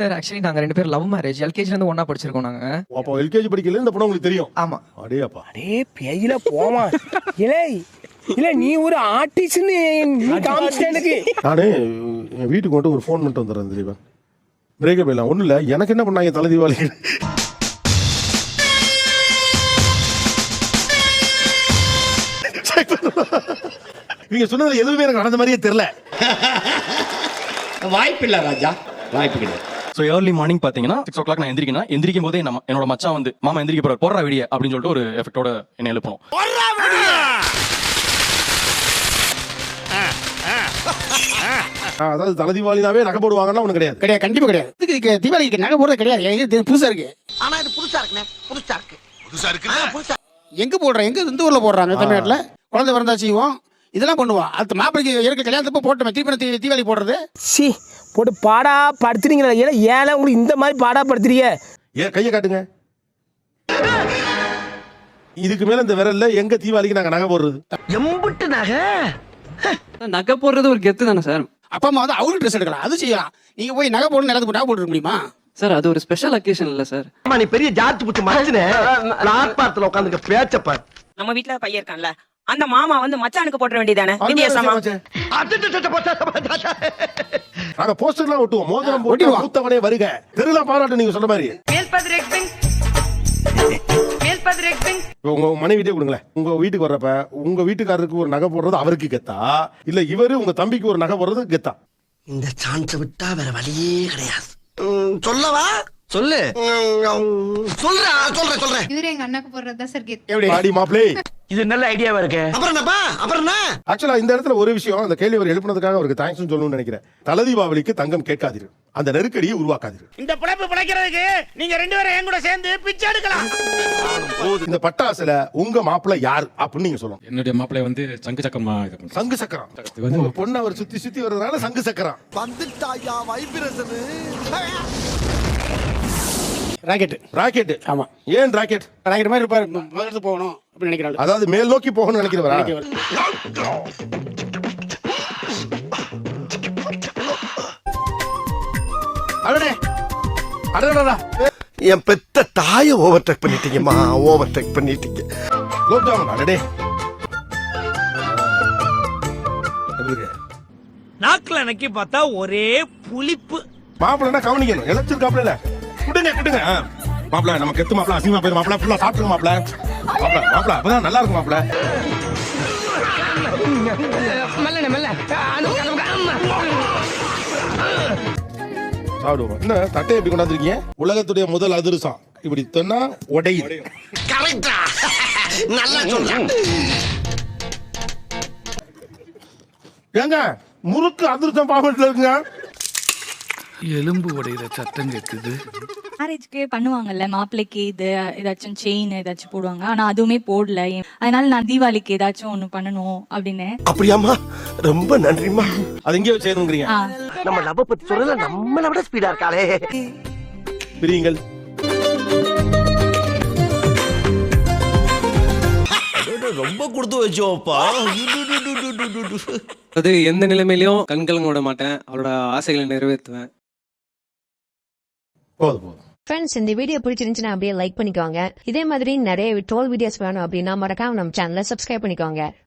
Sir actually நாங்க ரெண்டு பேரும் லவ் மேரேஜ் எல்கேஜில இருந்து ஒண்ணா படிச்சிருக்கோம் நாங்க. அப்போ எல்கேஜி படிக்கல இந்த படம் உங்களுக்கு தெரியும்? ஆமா. அடே அப்பா அடே பெயில போமா இலே இல்ல நீ ஒரு ஆர்டிஸ்ட்னு நீ காமிச்சிட்ட எனக்கு. நானே என் வீட்டுக்கு மட்டும் ஒரு ஃபோன் பண்ணிட்டு வந்துடுறேன் திலீபன் பிரேக்கப் இல்லை ஒன்றும் இல்லை எனக்கு என்ன பண்ணாங்க தலை தீபாவளி? நீங்க சொன்னதுல எதுவுமே எனக்கு நடந்த மாதிரியே தெரியல. வாய்ப்பில்லை ராஜா. வாய்ப்பு கிடையாது. ஸோ ஏர்லி மார்னிங் பார்த்தீங்கன்னா சிக்ஸ் ஓ கிளாக் நான் எந்திரிக்கணும் எந்திரிக்கும் போதே நம்ம என்னோட மச்சான் வந்து மாமா எந்திரிக்க போறாரு போடுற வீடியோ அப்படின்னு சொல்லிட்டு ஒரு எஃபெக்டோட என்னை எழுப்பணும். ஆ, அதாவது தலை தீபாவளினாவே நகை போடுவாங்கன்னா ஒன்றும் கிடையாது. கிடையாது கண்டிப்பா கிடையாது. இதுக்கு இதுக்கு தீபாவளிக்கு நகை போடுறது கிடையாது. இது புதுசா இருக்கு. ஆனா இது புதுசா இருக்குண்ணே புதுசா இருக்கு. புதுசா இருக்கு? எங்க போடுறோம் எங்க இந்த ஊர்ல போடுறாங்க? தமிழ்நாட்டுல? குழந்தை பிறந்தா செய்வோம். இதெல்லாம் பண்ணுவோம் அடுத்த மாப்பிளைக்கு இருக்க கல்யாணத்தப்ப போட்டோமே. தீபன தீ- தீபாவளி போடுறது. சி போட்டு பாடா படுத்துறீங்களா ஏன்னா ஏன்னா உங்களுக்கு இந்த மாதிரி பாடா படுத்துறீங்க? ஏன் கையை காட்டுங்க. இதுக்கு மேல இந்த விரல்ல எங்க தீபாவளிக்கு நாங்க நகை போடுறது? எம்புட்டு நகை? நகை போடுறது ஒரு கெத்து தானே சார்? அப்பா அம்மா வந்து அவரு ட்ரெஸ் எடுக்கலாம். அது செய்யலாம். நீங்க போய் நகை போடணும் நிலத்து நகை போட்டு முடியுமா? சார் அது ஒரு ஸ்பெஷல் அக்கேஷன் இல்ல சார். ஆமா நீ பெரிய ஜாத்து புத்து மறைச்சுனே ஆத்மார்த்துல உட்காந்துக்க பேச்சப்பார் நம்ம வீட்ல பையன் இருக்கான்ல. அந்த மாமா வந்து மச்சானுக்கு போட்டுற வேண்டியதானே வித்தியாசமா? நாங்க போஸ்டர்லாம் ஒட்டுவோம். மோதிரம் போட்டு. மூத்தவனே வருக. திருவிழா பாராட்டு நீங்க சொன்ன மாதிரி. உங்க மனைவிட்டே கொடுங்களேன். உங்க வீட்டுக்கு வர்றப்ப உங்க வீட்டுக்காரருக்கு ஒரு நகை போடுறது அவருக்கு கெத்தா? இல்ல இவரு உங்க தம்பிக்கு ஒரு நகை போடுறது கெத்தா? இந்த சான்ஸ் விட்டா வேற வழியே கிடையாது. சொல்லவா? சொல்லு. சொல்றா சொல்றேன் சொல்றேன் இவரு எங்க அண்ணாக்கு போடுறது தான் சார் கெத்து எப்படி? பாடி மாப்பிளே. இது நல்ல ஐடியாவா இருக்கு. அப்புறம் என்னப்பா? அப்புறம் என்ன? ஆக்சுவலா இந்த இடத்துல ஒரு விஷயம் அந்த கேள்வி அவர் எழுப்பினதுக்காக அவருக்கு தேங்க்ஸ் சொல்லணும்னு நினைக்கிறேன். தலை தீபாவளிக்கு தங்கம் கேட்காதீர்கள் அந்த நெருக்கடியை உருவாக்காதீர்கள் இந்த பிழைப்பு பிழைக்கிறதுக்கு நீங்க ரெண்டு பேரும் என் கூட சேர்ந்து பிச்சை எடுக்கலாம். இந்த பட்டாசுல உங்க மாப்பிள்ளை யார்? அப்படின்னு நீங்க சொல்லணும். என்னுடைய மாப்பிள்ளை வந்து சங்கு சக்கரமா சங்கு சக்கரம். பொண்ணு அவர் சுத்தி சுத்தி வர்றதுனால சங்கு சக்கரம். வந்துட்டாயா வைப்ரேஷன் ராக்கெட் ராக்கெட் ஆமா. ஏன் ராக்கெட் ராக்கெட் மாதிரி இருப்பாரு. போகணும் அப்படின்னு நினைக்கிறாள் அதாவது மேல் நோக்கி போகணும்னு நினைக்கிறவரா? அடடே. அடடடா என் பெத்த தாயை ஓவர்டேக் பண்ணிட்டீங்கம்மா. ஓவர்டேக் பண்ணிட்டீங்க. குலோப் ஜாமுன் அடடே? நாக்குல நக்கி பார்த்தா ஒரே புளிப்பு. மாப்பிள்ளைனா கவனிக்கணும். இழைச்சிருக்காப்ல விடுங்க ஆ. மாப்பிள்ளை நம்ம கெத்து மாப்பிள்ளை அசிங்கமா போயிரு. மாப்பிள்ளை ஃபுல்லா சாப்பிட்டுருங்க மாப்பிள்ளை மாப்பிள்ளை மாப்பிள்ளை அப்பதான் நல்லா இருக்கும் மாப்பிள்ளை சாப்பிடுவோம். என்ன தட்டை எப்படி கொண்டாந்துருக்கீங்க? உலகத்துடைய முதல் அதிரசம். இப்படி சொன்னா உடையுது. கரெக்டா. நல்லா சொல்றேன் ஏங்க முறுக்கு அதிரசம் பாவத்துல இருக்குங்க. எலும்பு உடையிற சத்தம் கேட்குது மேரேஜ்க்கு பண்ணுவாங்கல்ல மாப்பிள்ளைக்கு இது ஏதாச்சும் செயின் ஏதாச்சும் போடுவாங்க. ஆனா அதுவுமே போடல. அதனால நான் தீபாவளிக்கு ஏதாச்சும் ஒண்ணு பண்ணணும் அப்படின்னு. அப்படியாம்மா? ரொம்ப நன்றிம்மா. அது எங்கே வச்சு செய்யணுங்கிறீங்க நம்ம லவ் பத்தி சொல்றதுல நம்மளை விட ஸ்பீடா இருக்காளே. பிரியுங்கள். ரொம்ப கொடுத்து வச்சோப்பா அது எந்த நிலைமையிலயும் கண்கலங்க விட மாட்டேன். அவளோட ஆசைகளை நிறைவேற்றுவேன். போதும் போதும். ஃப்ரெண்ட்ஸ் இந்த வீடியோ பிடிச்சிருந்துச்சுன்னா அப்படியே லைக் பண்ணிக்கோங்க. இதே மாதிரி நிறைய ட்ரோல் வீடியோஸ் வேணும் அப்படின்னா மறக்காம நம்ம சேனலை சப்ஸ்கிரைப் பண்ணிக்கோங்க.